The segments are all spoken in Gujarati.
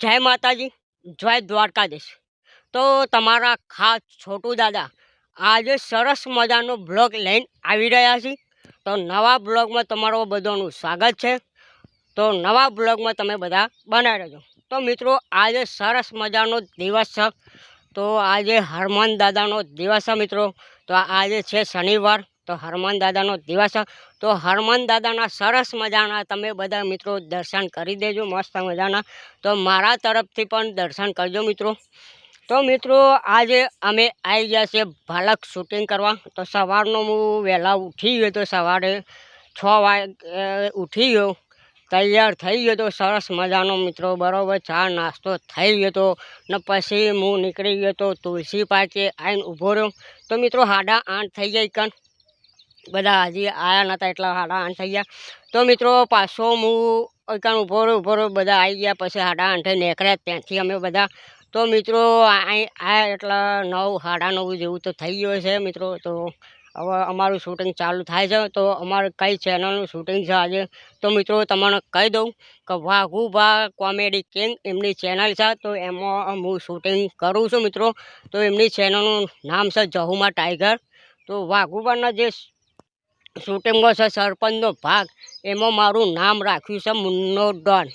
જય માતાજી, જય દ્વારકાધીશ. તો તમારા ખાસ છોટું દાદા, આજે સરસ મજાનો બ્લોગ લઈને આવી રહ્યા છીએ. તો નવા બ્લોગમાં તમારો બધાનું સ્વાગત છે. તો નવા બ્લોગમાં તમે બધા બનાવી રહેજો. તો મિત્રો, આજે સરસ મજાનો દિવસ છે. તો આજે હરમાન દાદાનો દિવસ છે મિત્રો. તો આજે છે શનિવાર. તો હરમાન દાદાનો દિવસ છે. તો હરમાન દાદાના સરસ મજાના તમે બધા મિત્રો દર્શન કરી દેજો, મસ્ત મજાના. તો મારા તરફથી પણ દર્શન કરજો મિત્રો. તો મિત્રો આજે અમે આવી ગયા છીએ ભાલક શૂટિંગ કરવા. તો સવારનો હું વહેલા ઉઠી ગયો તો સવારે છ વાગે ઉઠી ગયો. તૈયાર થઈ ગયો તો સરસ મજાનો મિત્રો, બરાબર ચા નાસ્તો થઈ ગયો તો, ને પછી હું નીકળી ગયો તો તુલસી પાકે આવીને ઊભો રહ્યો. તો મિત્રો હાડા આઠ થઈ જાય કણ બધા હજી આવ્યા નહોતા એટલા સાડા આઠ થઈ ગયા. તો મિત્રો, પાછો હું કાન ઊભો ઊભો બધા આવી ગયા, પછી સાડા આઠે નીકળ્યા ત્યાંથી અમે બધા. તો મિત્રો આ એટલા નવ સાડા નવ જેવું તો થઈ ગયું છે મિત્રો. તો હવે અમારું શૂટિંગ ચાલુ થાય છે. તો અમારે કઈ ચેનલનું શૂટિંગ છે આજે? તો મિત્રો, તમને કહી દઉં કે વાઘુભા કોમેડી કિંગ એમની ચેનલ છે. તો એમાં હું શૂટિંગ કરું છું મિત્રો. તો એમની ચેનલનું નામ છે જહુમા ટાઈગર. તો વાઘુબાના જે શૂટિંગમાં છે સરપંચનો ભાગ, એમાં મારું નામ રાખ્યું છે મુન્નો ડોન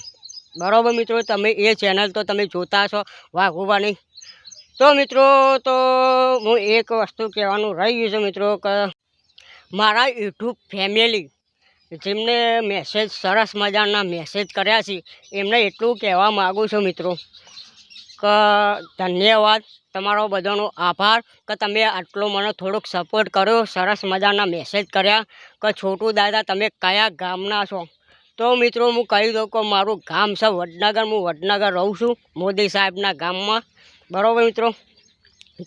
બરાબર મિત્રો, તમે એ ચેનલ તો તમે જોતા છો વાઘુબાની તો મિત્રો, તો હું એક વસ્તુ કહેવાનું રહી ગયું છે મિત્રો, કે મારા યુટ્યુબ ફેમિલી, જેમને મેસેજ સરસ મજાના મેસેજ કર્યા છે, એમને એટલું કહેવા માગું છું મિત્રો. કે, ધન્યવાદ. તમારો બધાનો આભાર કે તમે આટલો મને થોડોક સપોર્ટ કર્યો, સરસ મજાના મેસેજ કર્યા કે છોટું દાદા તમે કયા ગામના છો? તો મિત્રો હું કહી દઉં કે મારું ગામ છે વડનગર, હું વડનગર રહું છું, મોદી સાહેબના ગામમાં. બરાબર મિત્રો?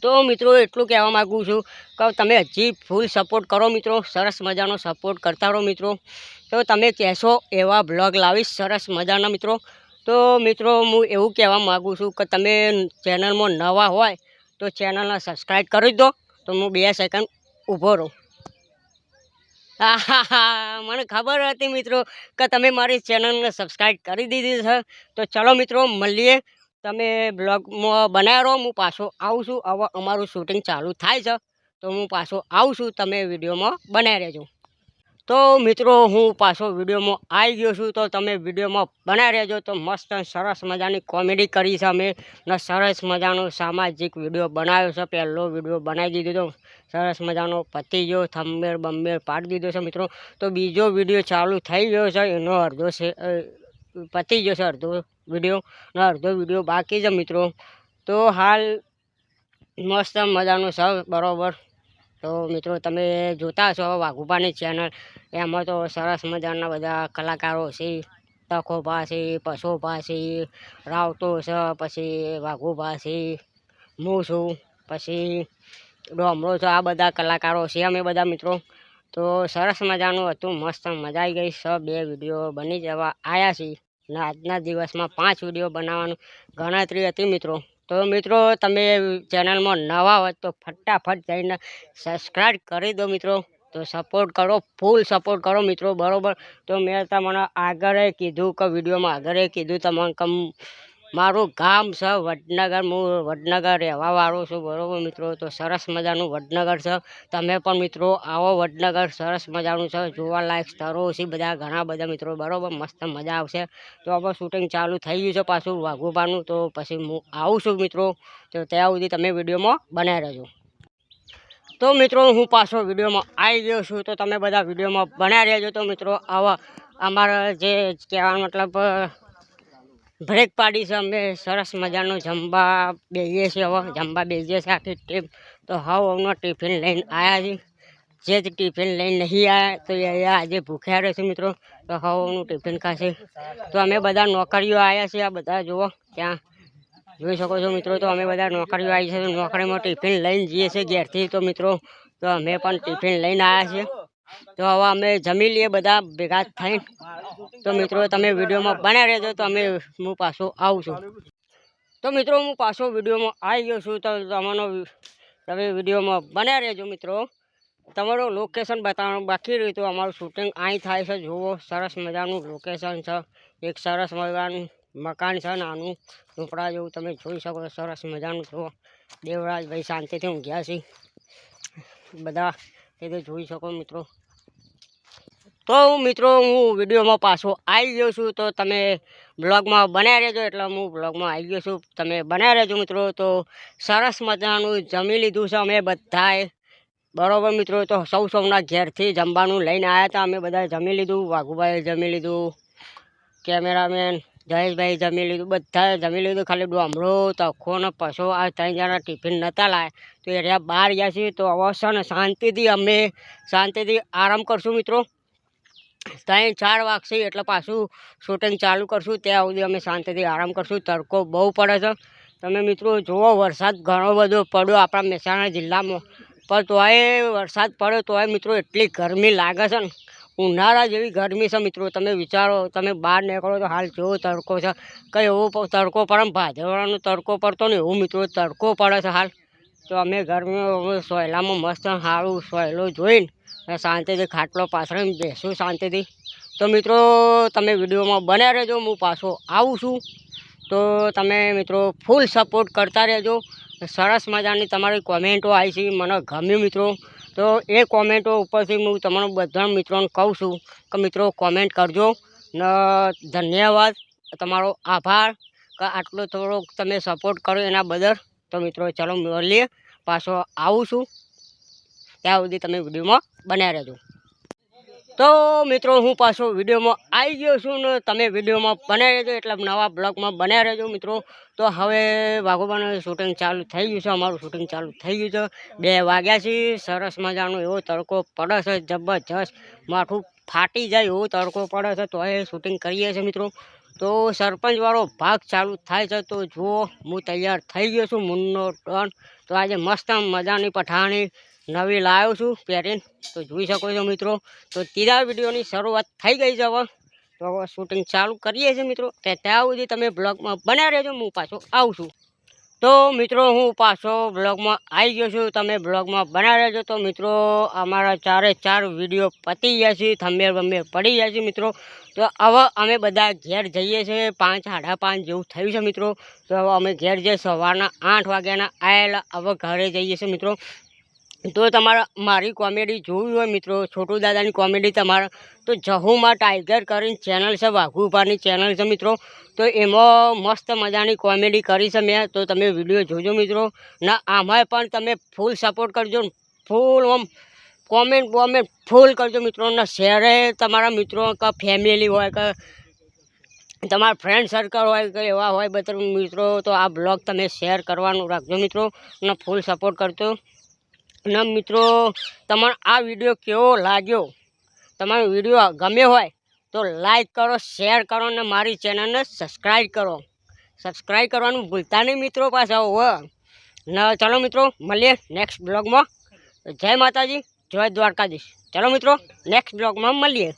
તો મિત્રો એટલું કહેવા માગું છું કે તમે હજી ફૂલ સપોર્ટ કરો મિત્રો, સરસ મજાનો સપોર્ટ કરતા રહો મિત્રો. તો તમે કહેશો એવા બ્લોગ લાવીશ, સરસ મજાના મિત્રો. તો મિત્રો, હું એવું કહેવા માગું છું કે તમે ચેનલમાં નવા હોય, તો ચેનલને સબસ્ક્રાઈબ કરી દો. તો હું બે સેકન્ડ ઊભો રહું. હા મને ખબર હતી મિત્રો કે તમે મારી ચેનલને સબસ્ક્રાઈબ કરી દીધી છે. તો ચલો મિત્રો, મળીએ. તમે બ્લોગમાં બનાવી રહો, હું પાછો આવું છું. હવે અમારું શૂટિંગ ચાલુ થાય છે. તો હું પાછો આવું છું. તમે વિડીયોમાં બનાવી રહેજો. તો મિત્રો, હું પાછો વિડીયોમાં આવી ગયો છું. તો તમે વિડીયોમાં બનાવી રહેજો. તો મસ્ત સરસ મજાની કોમેડી કરી છે અમે. ને સરસ મજાનો સામાજિક વીડિયો બનાવ્યો છે. પહેલો વીડિયો બનાવી દીધો તો સરસ મજાનો પતી ગયો થંબેર બંબેર પાડી દીધો છે મિત્રો. તો બીજો વીડિયો ચાલુ થઈ ગયો છે. એનો અડધો છે પતી ગયો છે અડધો વીડિયો અડધો વીડિયો બાકી છે મિત્રો. તો હાલ મસ્ત મજાનું સૌ બરાબર. તો મિત્રો, તમે જોતા હશો વાઘુભાની ચેનલ એમાં તો સરસ મજાના બધા કલાકારો છે. તખોભા છે પશુભા છે રાવતો છે, પછી વાઘુભા છે હું છું પછી ડોમરો છે, આ બધા કલાકારો છે અમે બધા મિત્રો. તો સરસ મજાનું હતું, મસ્ત મજા આવી ગઈ. સ બે વીડિયો બની જવા આવ્યા છે અને આજના દિવસમાં પાંચ વીડિયો બનાવવાનું ગણતરી હતી મિત્રો. તો મિત્રો, તમે ચેનલમાં નવા હોય તો ફટાફટ જઈને સબસ્ક્રાઈબ કરી દો મિત્રો. તો સપોર્ટ કરો, ફૂલ સપોર્ટ કરો મિત્રો, બરાબર? તો મેં તમને આગળ કીધું કે વિડીયોમાં આગળ કીધું તમને કમ મારું ગામ છે વડનગર. હું વડનગર રહેવાવાળો છું, બરાબર મિત્રો? તો સરસ મજાનું વડનગર છે. તમે પણ મિત્રો આવો વડનગર, સરસ મજાનું છે. જોવાલાયક સ્થળો છે બધા, ઘણા બધા મિત્રો, બરાબર? મસ્ત મજા આવશે. તો હવે શૂટિંગ ચાલુ થઈ ગયું છે પાછું વાઘુબાનું. તો પછી હું આવું છું મિત્રો. તો ત્યાં સુધી તમે વિડીયોમાં બનાવી રહેજો. તો મિત્રો, હું પાછો વિડીયોમાં આવી ગયો છું. તો તમે બધા વિડીયોમાં બનાવી રહેજો. તો મિત્રો, આવા અમારા જે કહેવાનો મતલબ બ્રેક પાડી છે અમે. સરસ મજાનું જમવા બેસીએ છીએ હવે. જમવા બેસીએ છીએ આખી ટીમ. તો હવે ટિફિન લઈને આવ્યા છીએ. જે જ ટિફિન લઈને નહીં આવ્યા તો એ આજે ભૂખ્યા રહેશે મિત્રો. તો હવાનું ટિફિન ખાશે. તો અમે બધા નોકરીઓ આવ્યા છીએ. આ બધા જુઓ ત્યાં જોઈ શકો છો મિત્રો. તો અમે બધા નોકરીઓ આવી છે. નોકરીમાં ટિફિન લઈને જઈએ છીએ ઘેરથી તો મિત્રો. તો અમે પણ ટિફિન લઈને આવ્યા છીએ. તો હવે અમે જમી લઈએ બધા, ભેગા થઈને. તો મિત્રો, તમે વિડીયોમાં બનાવી રહેજો, તો અમે હું પાછો આવું છું. તો મિત્રો, હું પાછો વિડીયોમાં આવી ગયો છું, તો તમારો તમે વિડીયોમાં બનાવી રહેજો મિત્રો. તમારું લોકેશન બતાવવાનું બાકી રહ્યું, તો અમારું શૂટિંગ અહીં થાય છે. જુઓ, સરસ મજાનું લોકેશન છે. એક સરસ મજાનું મકાન છે, નાનું ઝૂંપડા જેવું તમે જોઈ શકો સરસ મજાનું જુઓ. દેવરાજભાઈ શાંતિથી ઊંઘ્યા છે. બધા એ તો જોઈ શકો મિત્રો. તો મિત્રો હું વિડીયોમાં પાછો આવી ગયો છું. તો તમે બ્લોગમાં બનાવી રહેજો. એટલે હું બ્લોગમાં આવી ગયો છું. તમે બનાવી રહેજો મિત્રો. તો સરસ મજાનું જમી લીધું છે અમે બધાએ. બરોબર મિત્રો. તો સૌ સૌના ઘેરથી જમવાનું લઈને આવ્યા હતા. અમે બધાએ જમી લીધું. વાઘુભાઈએ જમી લીધું. કેમેરામેન જયેશભાઈ જમી લીધું બધાએ જમી લીધું, ખાલી ડોમરો, તખો ને પશો આ ત્રણ જણા ટિફિન નહોતા લાય. તો એ રહ્યા બહાર ગયા છીએ, તો હવે ને શાંતિથી અમે શાંતિથી આરામ કરશું મિત્રો. ત્રણ ચાર વાગશે એટલે પાછું શૂટિંગ ચાલુ કરશું, ત્યાં સુધી અમે શાંતિથી આરામ કરશું. તડકો બહુ પડે છે. તમે મિત્રો જુઓ, વરસાદ ઘણો બધો પડ્યો આપણા મહેસાણા જિલ્લામાં. પણ તોય વરસાદ પડ્યો, તોય મિત્રો એટલી ગરમી લાગે છે ને. ઉનાળા જેવી ગરમી છે મિત્રો. તમે વિચારો, તમે બહાર નીકળો તો હાલ જેવો તડકો છે. કંઈ એવો તડકો પડે ને તડકો પડતો ને એવું મિત્રો તડકો પડે છે હાલ. તો અમે ગરમીમાં સોયલામાં મસ્ત સારું સોયલો જોઈને શાંતિથી ખાટલો પાછળ બેસું શાંતિથી. તો મિત્રો, તમે વિડીયોમાં બન્યા રહેજો, હું પાછો આવું છું. તો તમે મિત્રો ફૂલ સપોર્ટ કરતા રહેજો. સરસ મજાની તમારી કોમેન્ટો આવી છે, મને ગમ્યું મિત્રો. તો એ કોમેન્ટો ઉપરથી હું તમારા બધા મિત્રોને કહું છું કે મિત્રો કોમેન્ટ કરજો. ને, ધન્યવાદ. તમારો આભાર. કે આટલો થોડોક તમે સપોર્ટ કરો એના બદલ. તો મિત્રો ચાલો મળીએ. પાછો આવું છું. ત્યાં સુધી તમે વિડીયોમાં બન્યા રહેજો. તો મિત્રો, હું પાછો વિડીયોમાં આવી ગયો છું ને તમે વિડીયોમાં બનાવી રહેજો એટલે નવા બ્લોગમાં બનાવી રહેજો મિત્રો. તો હવે વાઘોબાનું શૂટિંગ ચાલુ થઈ ગયું છે, અમારું શૂટિંગ ચાલુ થઈ ગયું છે. બે વાગ્યા છે, સરસ મજાનો એવો તડકો પડે છે, જબરજસ્ત માથું ફાટી જાય એવો તડકો પડે છે, તો એ શૂટિંગ કરીએ છીએ મિત્રો. તો સરપંચવાળો ભાગ ચાલુ થાય છે, તો જુઓ, હું તૈયાર થઈ ગયો છું, મુન્નો ટન તો આજે મસ્ત મજાની પઠાણી નવી લાવ્યો છું પહેરીને. તો જોઈ શકો છો મિત્રો. તો ત્રીજા વિડીયોની શરૂઆત થઈ ગઈ છે હવે. તો હવે શૂટિંગ ચાલુ કરીએ છીએ મિત્રો. તે ત્યાં સુધી તમે બ્લોગમાં બન્યા રહેજો. હું પાછો આવું છું. તો મિત્રો, હું પાછો બ્લોગમાં આવી ગયો છું. તમે બ્લોગમાં બના રહેજો. તો મિત્રો, અમારા ચારે ચાર વીડિયો પતી ગયા છે. થંબેર બંબેર પડી ગયા છે મિત્રો. તો હવે અમે બધા ઘેર જઈએ છીએ પાંચ, સાડા પાંચ જેવું થયું છે મિત્રો. તો હવે અમે ઘેર જઈએ સવારના આઠ વાગ્યાના આવેલા. હવે ઘરે જઈએ છીએ મિત્રો. તો તમારા, મારી કોમેડી જોવી હોય મિત્રો, છોટુ દાદાની કોમેડી તમારા, તો જહુમાં ટાઈગર કરીને ચેનલ છે વાઘુભાની ચેનલ છે મિત્રો. તો એમાં મસ્ત મજાની કોમેડી કરી છે મેં, તો તમે વીડિયો જોજો મિત્રો. ના, આમાંય પણ તમે ફૂલ સપોર્ટ કરજો ફૂલ આમ કોમેન્ટ બોમેન્ટ ફૂલ કરજો મિત્રો. ને શેરે તમારા મિત્રો કે ફેમિલી હોય કે તમારા ફ્રેન્ડ સર્કલ હોય કે એવા હોય બધા મિત્રો, તો આ બ્લોગ તમે શેર કરવાનું રાખજો મિત્રો. ને ફૂલ સપોર્ટ કરજો. અને મિત્રો, તમારો આ વીડિયો કેવો લાગ્યો? તમારો વીડિયો ગમ્યો હોય તો લાઈક કરો, શેર કરો અને મારી ચેનલને સબસ્ક્રાઈબ કરો. સબસ્ક્રાઈબ કરવાનું ભૂલતા નહીં મિત્રો પાછા હો. ને ચલો મિત્રો, મળીએ નેક્સ્ટ બ્લોગમાં જય માતાજી, જય દ્વારકાધીશ. ચલો મિત્રો નેક્સ્ટ બ્લોગમાં મળીએ.